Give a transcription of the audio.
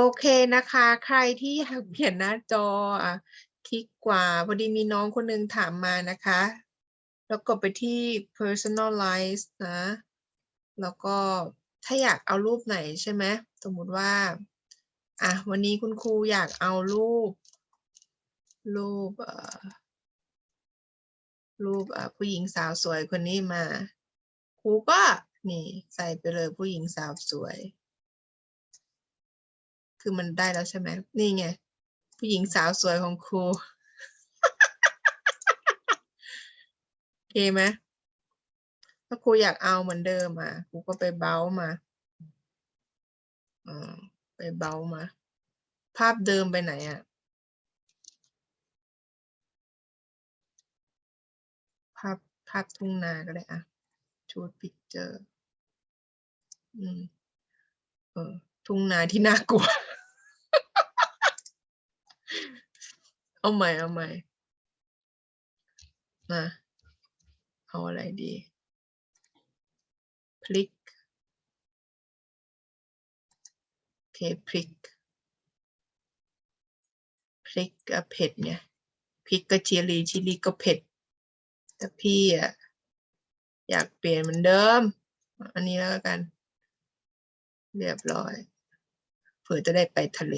โอเคนะคะ ใครที่อยากเปลี่ยนหน้าจออะคลิกกว่าพอดีมีน้องคนหนึ่งถามมานะคะ แล้วกดไปที่ personalize นะ แล้วก็ถ้าอยากเอารูปไหนใช่ไหมสมมติว่าอะวันนี้คุณครูอยากเอารูป รูปเอ่อรูปอะผู้หญิงสาวสวยคนนี้มา ครูก็นี่ใส่ไปเลยผู้หญิงสาวสวย คือมันได้แล้วใช่ไหมนี่ไง ผู้หญิงสาวสวยของครูโอเคไหมถ้าครูอยากเอาเหมือนเดิมอะครูก็ไปเบ้ามาอ่าไปเบ้ามา ภาพเดิมไปไหนอะ ภาพภาพทุ่งนาก็ได้อะชูดพิกเจอร์ อืม เออ ทุ่งนาที่น่ากลัว เอาใหม่เอาใหม่นะเอาอะไรดีพลิกโอเคพลิกพลิกกับเผ็ดเนี่ยพริกก็ชิลีชิลีก็เผ็ด แต่พี่อะอยากเปลี่ยนเหมือนเดิม อันนี้แล้วกัน เรียบร้อย เผื่อจะได้ไปทะเล